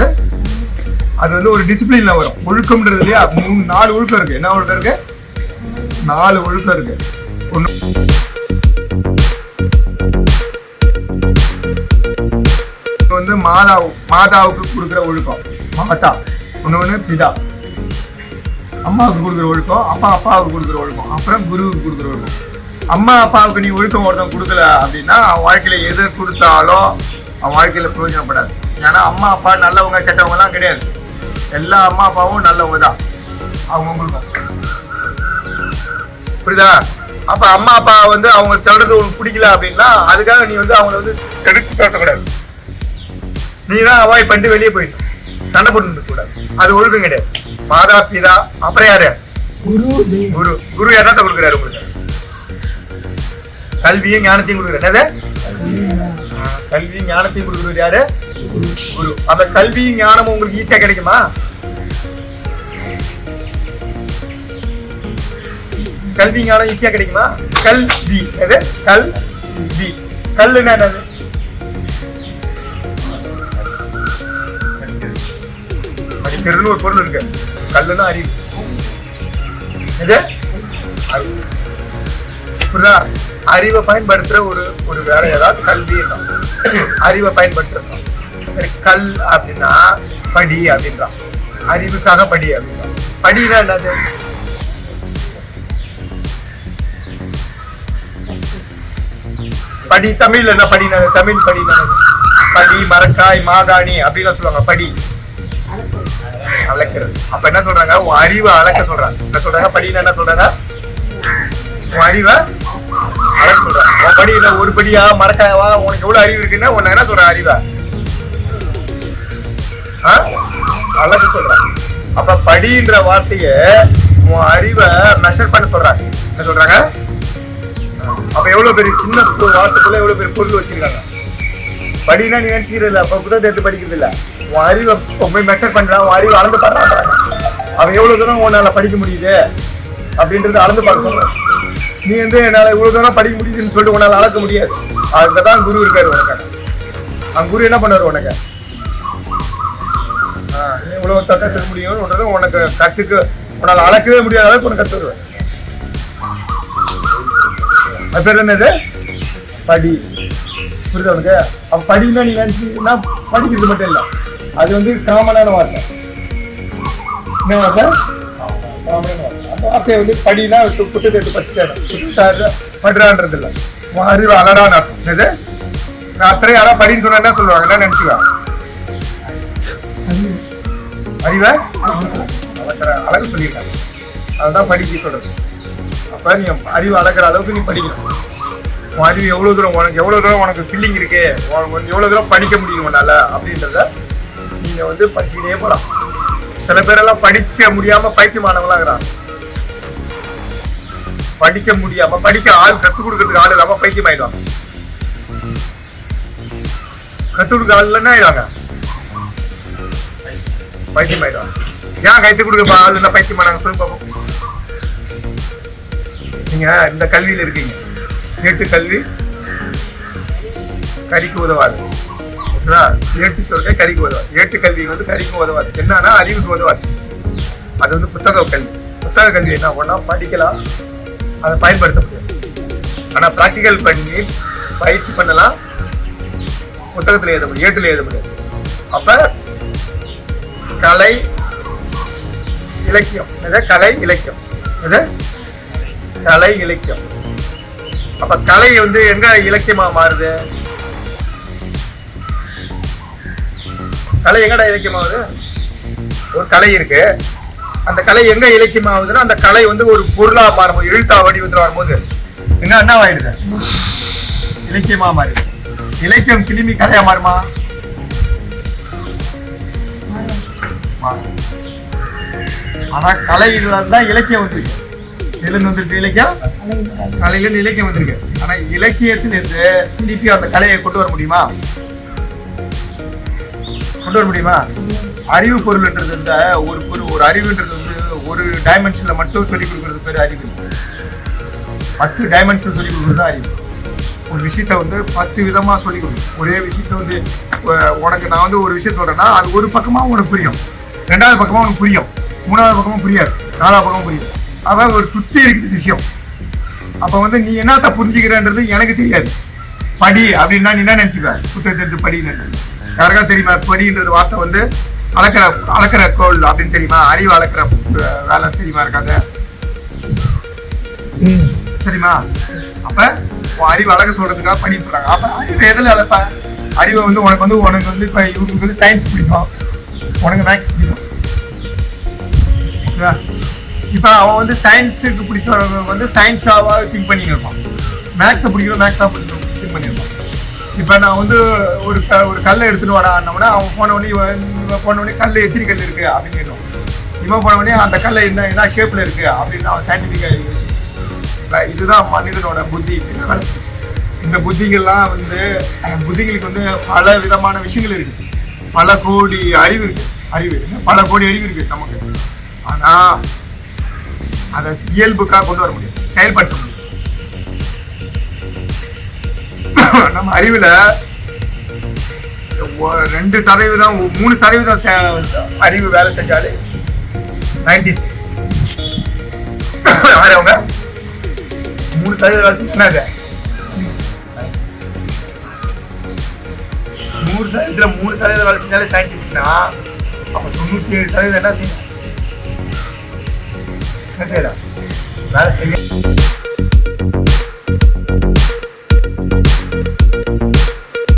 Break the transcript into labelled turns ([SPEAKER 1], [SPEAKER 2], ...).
[SPEAKER 1] அது அது வந்து ஒரு டிசிப்ளின்ல வரும். ஒழுக்கம்ன்றது இல்லையா? மூணு நாலு ஒழுக்கம் இருக்கு. என்ன ஒழுக்கம் இருக்கு? நாலு ஒழுக்கம் இருக்கு. ஒண்ணு வந்து மாதா மாதாவுக்கு கொடுக்குற ஒழுக்கம். மாதா. இன்னொன்னு பிதா. அம்மாவுக்கு கொடுக்குற ஒழுக்கம். அப்பா அப்பாவுக்கு கொடுக்குற ஒழுக்கம். அப்புறம் குருவுக்கு கொடுக்குற ஒழுக்கம். அம்மா அப்பாவுக்கு நீ ஒழுக்கம் ஒருத்தன் கொடுக்கல அப்படின்னா அவன் வாழ்க்கையில எது கொடுத்தாலும் அவன் வாழ்க்கையில பிரயோஜனப்படாது. ஏன்னா அம்மா அப்பா நல்லவங்க கெட்டவங்க எல்லாம் கிடையாது. எல்லா அம்மா அப்பாவும் நல்லவங்க தான் அவங்க உங்களுக்கு புரியுதா? அப்ப அம்மா அப்பா வந்து அவங்க சொல்றது உனக்கு பிடிக்கல அப்படின்னா அதுக்காக நீ வந்து அவங்கள வந்து எடுத்து பேசக்கூடாது. நீ தான் அவாய்ட் பண்ணிட்டு வெளியே போயிட்டு சண்டை போட்டு கூடாது. அது ஒழுக்கம் கிடையாது. மாதா பிதா அப்புறம் யாரு?
[SPEAKER 2] குரு
[SPEAKER 1] குரு. குரு என்னத்த கொடுக்குறாரு உங்களுக்கு? கல்வியும் ஞானத்தையும் கொடுக்குறாரு. என்னது? கல்வியும் ஞானத்தையும் கொடுக்குறது யாரு? குரு அந்த கல்வி ஞானமும் உங்களுக்கு ஈஸியா கிடைக்குமா? கல்வி ஞானம் ஈஸியா கிடைக்குமா? கல்வி. கல் வி கல்லுன்னா என்னது படிக்கிறதுன்னு ஒரு பொருள் இருக்கு. கல்லுன்னா அறிவு. எது புரியுதா? அறிவை பயன்படுத்துற ஒரு ஒரு வேலை ஏதாவது கல்வி அறிவை பயன்படுத்துறோம். சரி கல் அப்படின்னா படி அப்படின்றான் அறிவுக்காக படி அப்படின்றான் படினா என்னது? படி தமிழ்ல என்ன படினா தமிழ் படி படி மரக்காய் மாகாணி அப்படின்னு சொல்லுவாங்க படி. அளக்கிறது அப்ப என்ன சொல்றாங்க? உன் அறிவை அளக்க சொல்றாங்க. என்ன சொல்றாங்க? படினா என்ன சொல்றாங்க? உன் அறிவை அளக்க சொல்றாங்க. உன் படியில ஒரு படியா? மரக்காயவா? உனக்கு எவ்வளவு அறிவு இருக்குன்னா உன்னை என்ன சொல்ற அறிவை. ஆ? சொல்றாங்க அப்ப படின்ற வார்த்தைய உன் அறிவை மெஷர் பண்ண சொல்றாங்க என்ன சொல்றாங்க? அப்ப எவ்வளவு பெரிய சின்ன வார்த்தைக்குள்ள எவ்வளவு பெரிய பொருள் வச்சிருக்காங்க? படினா நீ நினைச்சுக்கிறது இல்ல அப்ப புத்தகத்தை எடுத்து படிக்கிறது இல்ல உன் அறிவை போய் மெஷர் பண்றான் உன் அறிவை அளந்து பண்றான் அவன் எவ்வளவு தூரம் உன்னால படிக்க முடியுது அப்படின்றத அளந்து பார்க்க நீ வந்து என்னால இவ்வளவு தூரம் படிக்க முடியுதுன்னு சொல்லிட்டு உன்னால அளக்க முடியாது. அதுதான் குரு இருக்காரு உனக்கு. அந்த குரு என்ன பண்ணுவாரு உனக்கு? இவ்வளவு தட்ட செய்ய முடியும்ன்றது உனக்கு கத்துக்க உன்னால அளக்கவே முடியாத அளவுக்கு உனக்கு கத்து அது பேர் என்னது? படி. புரியுது உனக்கு? அப்ப படினா நீ நினைச்சீங்கன்னா படிக்கிறது மட்டும் இல்ல. அது வந்து காமனான வார்த்தை. என்ன வார்த்தை? காமனான வார்த்தை. வார்த்தையை வந்து படினா புட்டு புத்தகத்தை எடுத்து படுறான்றது இல்ல அறிவு அலடான்னு அர்த்தம். என்னது? நான் அத்தனை யாராவது படின்னு சொன்னா என்ன சொல்லுவாங்க? என்ன அறிவை அழகு சொல்லியிருக்காங்க அதுதான் படிக்க சொல்றது. அப்போ நீ அறிவு அழகிற அளவுக்கு நீ படிக்கணும். உன் அறிவு எவ்வளோ தூரம் உனக்கு எவ்வளோ தூரம் உனக்கு ஃபீலிங் இருக்கு? உனக்கு வந்து தூரம் படிக்க முடியும் உன்னால? அப்படின்றத நீங்கள் வந்து படிச்சுக்கிட்டே போகலாம் சில பேரெல்லாம் படிக்க முடியாமல் பைத்தியமானவங்களா இருக்கிறாங்க. படிக்க முடியாம படிக்க ஆள் கற்றுக் கொடுக்கறதுக்கு ஆள் இல்லாமல் பைத்தியம் ஆயிடுவாங்க கத்துக் கொடுக்க ஆள் இல்லைன்னா ஆயிடுவாங்க. பைத்தியம் ஆயிடுவாங்க ஏன் கைத்து கொடுக்க ஆள் இல்லை பைத்தியம்? சொல்லி பார்ப்போம் நீங்க இந்த கல்வியில இருக்கீங்க. ஏட்டு கல்வி கறிக்கு உதவாது. புரியுதா? ஏட்டு சொல்ற கறிக்கு உதவாது. ஏட்டு கல்வி வந்து கறிக்கு உதவாது. என்னன்னா அறிவுக்கு உதவாது. அது வந்து புத்தக கல்வி. புத்தக கல்வி என்ன? ஒன்னா படிக்கலாம். அதை பயன்படுத்த முடியாது. ஆனா ப்ராக்டிக்கல் பண்ணி பயிற்சி பண்ணலாம். புத்தகத்துல எழுத முடியும். ஏட்டுல எழுத முடியாது. அப்ப கலை இலக்கியம். இது கலை இலக்கியம். இது கலை இலக்கியம். அப்ப கலை வந்து எங்க இலக்கியமா மாறுது? கலை எங்கடா இலக்கியமாகுது ஒரு கலை இருக்கு. அந்த கலை எங்க இலக்கியமாகுதுன்னா அந்த கலை வந்து ஒரு பொருளா மாறும்போது எழுத்தா வடிவத்தில் வரும்போது என்ன என்ன ஆயிடுது? இலக்கியமா மாறிடுது இலக்கியம் கிளிமி கலையா மாறுமா? மாறும். ஆனா கலையில தான் இலக்கியம் வந்திருக்கு. எதுல இருந்து வந்திருக்கு இலக்கியம். கலையில இருந்து இலக்கியம் வந்திருக்கு. ஆனா இலக்கியத்திலிருந்து திருப்பி அந்த கலையை கொண்டு வர முடியுமா? கொண்டு வர முடியுமா? அறிவு பொருள்ன்றது இந்த ஒரு பொருள் ஒரு அறிவுன்றது வந்து ஒரு டைமென்ஷன்ல மட்டும் சொல்லி கொடுக்கறது பேர் அறிவு. பத்து டைமென்ஷன் சொல்லிக் கொடுக்கறது தான் அறிவு. ஒரு விஷயத்த வந்து பத்து விதமா சொல்லிக் கொடுக்கும் ஒரே விஷயத்த வந்து உனக்கு நான் வந்து ஒரு விஷயம் சொல்றேன்னா அது ஒரு பக்கமா உனக்கு புரியும். ரெண்டாவது பக்கமும் உனக்கு புரியும். மூணாவது பக்கமும் புரியாது. நாலாவது பக்கமும் புரியும். அதான் ஒரு சுத்தி இருக்கிற விஷயம். அப்போ வந்து நீ என்னத்த புரிஞ்சுக்கிறன்றது எனக்கு தெரியாது. படி அப்படின்னா நீ என்ன நினச்சிக்க புத்தகத்தை தெரிஞ்சு படின்னு. யாருக்கா தெரியுமா? படின்றது வார்த்தை வந்து அளக்கிற அளக்கிற கோல் அப்படின்னு தெரியுமா? அறிவு அளக்கிற வேலை தெரியுமா இருக்காது? தெரியுமா? அப்ப அறிவு அழக சொல்றதுக்காக படி சொல்றாங்க. அப்ப அறிவு எதுல அளப்ப? அறிவை வந்து உனக்கு வந்து உனக்கு வந்து இப்ப இவங்களுக்கு வந்து சயின்ஸ் பிடிக்கும். உனக்கு மேக்ஸ் இப்போ அவன் வந்து சயின்ஸுக்கு பிடிக்கிறவங்க வந்து சயின்ஸாவாக திங்க் பண்ணிட்டு இருப்பான் மேக்ஸை பிடிக்கிறோம் மேக்ஸாக பிடிக்கிறோம் திங்க் பண்ணியிருப்பான் இப்போ நான் வந்து ஒரு க- ஒரு கல்லை எடுத்துகிட்டு வரான்னோம்னா அவன் போன உடனே இவன் இவன் போன உடனே கல் எத்தனை கல் இருக்குது அப்படின்னு கேட்டோம் இவன் போன உடனே அந்த கல் என்ன என்ன ஷேப்பில் இருக்குது அப்படின்னு அவன் சயின்டிபிக்கா இதுதான் மனிதனோட புத்தி இந்த வேலை இந்த புத்திகள்லாம் வந்து புத்திகளுக்கு வந்து பல விதமான விஷயங்கள் இருக்குது பல கோடி அறிவு இருக்குது அறிவு பல கோடி அறிவு இருக்குது நமக்கு. ஆனால் அதை இயல்புக்காக கொண்டு வர முடியும். செயல்படுத்த முடியும். நம்ம அறிவில் ஒ- ரெண்டு சதவீதம் மூணு சதவீதம் அறிவு வேலை செஞ்சாலே சயின்டிஸ்ட் வேறவங்க அவங்க? மூணு சதவீதம் வேலை செஞ்சு என்னது? நூறு சதவீதத்தில் மூணு சதவீதம் வேலை செஞ்சாலே சயின்டிஸ்ட்னா அப்போ தொண்ணூற்றி ஏழு சதவீதம் என்ன செய்யணும் என்ன செய்யலாம் வேலை செய்ய